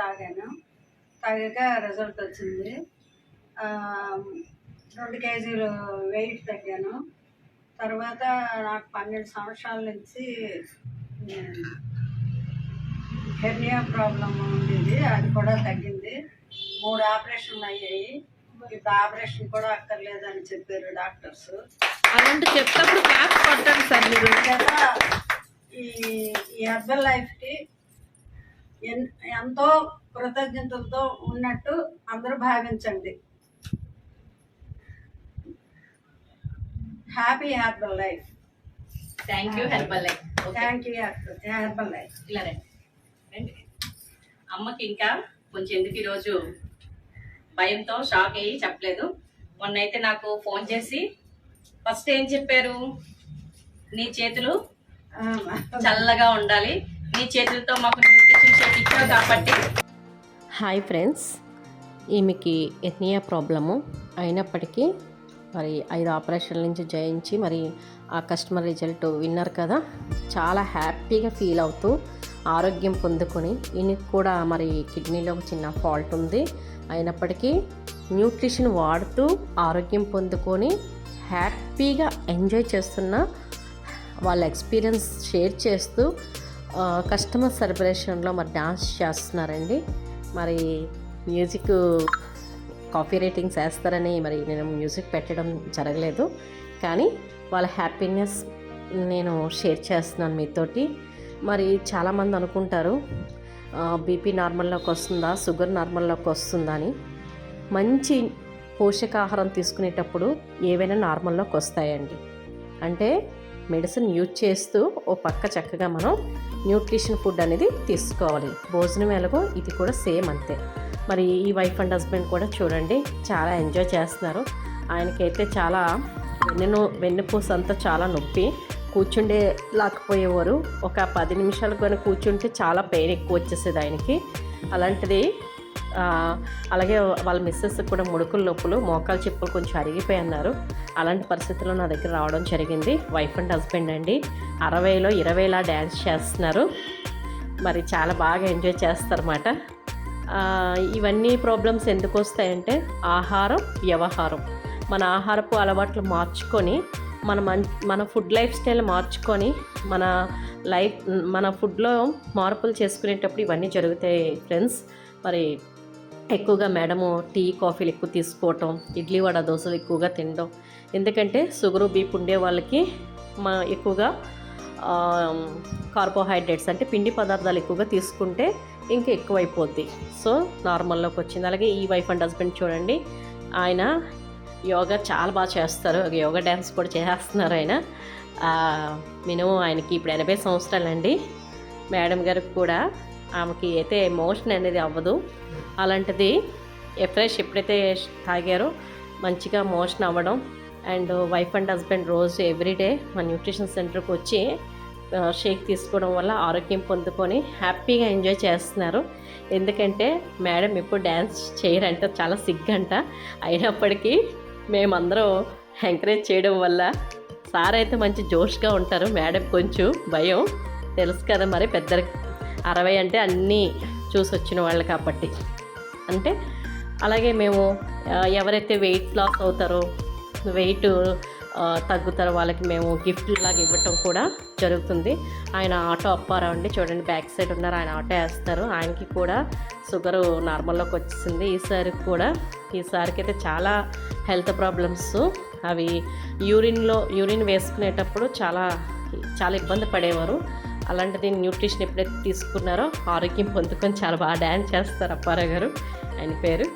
తాగాను. తాగాక రిజల్ట్ వచ్చింది. రెండు కేజీలు వెయిట్ తగ్గాను. తర్వాత నాకు పన్నెండు సంవత్సరాల నుంచి హెర్నియా ప్రాబ్లం ఉండేది. అది కూడా తగ్గింది. మూడు ఆపరేషన్లు అయ్యాయి. ఇప్పుడు ఆపరేషన్ కూడా అక్కర్లేదని చెప్పారు డాక్టర్స్. అలాంటి చెప్తప్పుడు క్లాస్ కొట్టండి సార్ మీరు. చేత ఈ ఈ హెర్బల్ లైఫ్కి ఎంతో కృతజ్ఞతలతో ఉన్నట్టు అందరూ భావించండి. Happy herbal life thank you herbal life thank you herbal life ఇలా రండి. అమ్మకి ఇంకా కొంచెం ఎందుకు ఈరోజు భయంతో షాక్ అయ్యి చెప్పలేదు. మొన్న అయితే నాకు ఫోన్ చేసి ఫస్ట్ ఏం చెప్పారు? నీ చేతులు చల్లగా ఉండాలి. నీ చేతులతో మాకు హాయ్ ఫ్రెండ్స్. ఈమెకి ఎథ్నియా ప్రాబ్లము అయినప్పటికీ మరి ఐదు ఆపరేషన్ల నుంచి జయించి మరి ఆ కస్టమర్ రిజల్ట్ విన్నారు కదా. చాలా హ్యాపీగా ఫీల్ అవుతూ ఆరోగ్యం పొందుకొని ఈయనకి కూడా మరి కిడ్నీలో ఒక చిన్న ఫాల్ట్ ఉంది. అయినప్పటికీ న్యూట్రిషన్ వాడుతూ ఆరోగ్యం పొందుకొని హ్యాపీగా ఎంజాయ్ చేస్తున్న వాళ్ళ ఎక్స్పీరియన్స్ షేర్ చేస్తూ కస్టమర్ సెలబ్రేషన్లో మరి డాన్స్ చేస్తున్నారండి. మరి మ్యూజిక్ కాపీ రేటింగ్స్ వేస్తారని మరి నేను మ్యూజిక్ పెట్టడం జరగలేదు. కానీ వాళ్ళ హ్యాపీనెస్ నేను షేర్ చేస్తున్నాను మీతోటి. మరి చాలామంది అనుకుంటారు బీపీ నార్మల్లోకి వస్తుందా షుగర్ నార్మల్లోకి వస్తుందా అని. మంచి పోషకాహారం తీసుకునేటప్పుడు ఏవైనా నార్మల్లోకి వస్తాయండి. అంటే మెడిసిన్ యూజ్ చేస్తూ ఓ పక్క చక్కగా మనం న్యూట్రిషన్ ఫుడ్ అనేది తీసుకోవాలి. భోజనం ఎలాగో ఇది కూడా సేమ్ అంతే. మరి ఈ వైఫ్ అండ్ హస్బెండ్ కూడా చూడండి చాలా ఎంజాయ్ చేస్తున్నారు. ఆయనకైతే చాలా వెన్ను వెన్నుపూస అంతా చాలా నొప్పి. కూర్చుండే లేకపోయేవారు ఒక పది నిమిషాలు కానీ కూర్చుంటే చాలా పెయిన్ ఎక్కువ వచ్చేసేది ఆయనకి. అలాంటిది అలాగే వాళ్ళ మిస్సెస్ కూడా ముడుకుల లోపులు మోకాలు చెప్పులు కొంచెం అరిగిపోయి అన్నారు. అలాంటి పరిస్థితుల్లో నా దగ్గర రావడం జరిగింది. వైఫ్ అండ్ హస్బెండ్ అండి. అరవైలో ఇరవైలా డ్యాన్స్ చేస్తున్నారు. మరి చాలా బాగా ఎంజాయ్ చేస్తారన్నమాట. ఇవన్నీ ప్రాబ్లమ్స్ ఎందుకు వస్తాయంటే ఆహారం వ్యవహారం. మన ఆహారపు అలవాట్లు మార్చుకొని మన మం మన ఫుడ్ లైఫ్ స్టైల్ మార్చుకొని మన లైఫ్ మన ఫుడ్లో మార్పులు చేసుకునేటప్పుడు ఇవన్నీ జరుగుతాయి ఫ్రెండ్స్ మరి ఎక్కువగా మేడము టీ కాఫీలు ఎక్కువ తీసుకోవటం ఇడ్లీ వడ దోశలు ఎక్కువగా తినడం. ఎందుకంటే షుగరు బీప్ ఉండే వాళ్ళకి మా ఎక్కువగా కార్బోహైడ్రేట్స్ అంటే పిండి పదార్థాలు ఎక్కువగా తీసుకుంటే ఇంకా ఎక్కువైపోద్ది. సో నార్మల్లోకి వచ్చింది. అలాగే ఈ వైఫ్ అండ్ హస్బెండ్ చూడండి ఆయన యోగా చాలా బాగా చేస్తారు. యోగా డ్యాన్స్ కూడా చేస్తున్నారు ఆయన. మినిమం ఆయనకి ఇప్పుడు ఎనభై సంవత్సరాలండి. మేడం గారికి కూడా ఆమెకి అయితే మోషన్ అనేది అవ్వదు. అలాంటిది ఫ్రెష్ ఎప్పుడైతే తాగారో మంచిగా మోషన్ అవ్వడం అండ్ వైఫ్ అండ్ హస్బెండ్ రోజు ఎవ్రీడే మా న్యూట్రిషన్ సెంటర్కి వచ్చి షేక్ తీసుకోవడం వల్ల ఆరోగ్యం పొందుకొని హ్యాపీగా ఎంజాయ్ చేస్తున్నారు. ఎందుకంటే మేడం ఎప్పుడు డ్యాన్స్ చేయరంట చాలా సిగ్గంట. అయినప్పటికీ మేమందరం ఎంకరేజ్ చేయడం వల్ల సార్ అయితే మంచి జోష్గా ఉంటారు. మేడం కొంచెం భయం. తెలుసు కదా మరి పెద్దలకి. అరవై అంటే అన్నీ చూసి వచ్చిన వాళ్ళు కాబట్టి. అంటే అలాగే మేము ఎవరైతే వెయిట్ లాస్ అవుతారో వెయిట్ తగ్గుతారో వాళ్ళకి మేము గిఫ్ట్ లాగా ఇవ్వటం కూడా జరుగుతుంది. ఆయన ఆటో అప్పారా అండి చూడండి బ్యాక్ సైడ్ ఉన్నారు ఆయన ఆటో వేస్తారు. ఆయనకి కూడా షుగర్ నార్మల్లోకి వచ్చేసింది. ఈసారి కూడా ఈసారికి అయితే చాలా హెల్త్ ప్రాబ్లమ్స్ అవి యూరిన్లో యూరిన్ వేసుకునేటప్పుడు చాలా చాలా ఇబ్బంది పడేవారు. అలాంటిది న్యూట్రిషన్ ఎప్పుడైతే తీసుకున్నారో ఆరోగ్యం పొందుకొని చాలా బాగా డ్యాన్స్ చేస్తారు అప్పారావు గారు. ఆయన పేరు.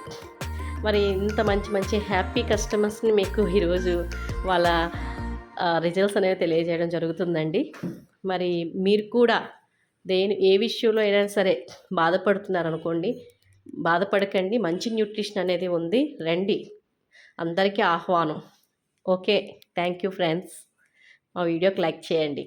మరి ఇంత మంచి మంచి హ్యాపీ కస్టమర్స్ని మీకు ఈరోజు వాళ్ళ రిజల్ట్స్ అనేవి తెలియజేయడం జరుగుతుందండి. మరి మీరు కూడా దేని ఏ విషయంలో అయినా సరే బాధపడుతున్నారు అనుకోండి బాధపడకండి. మంచి న్యూట్రిషన్ అనేది ఉంది. రండి. అందరికీ ఆహ్వానం. ఓకే. Thank you friends. మా వీడియోకి లైక్ చేయండి.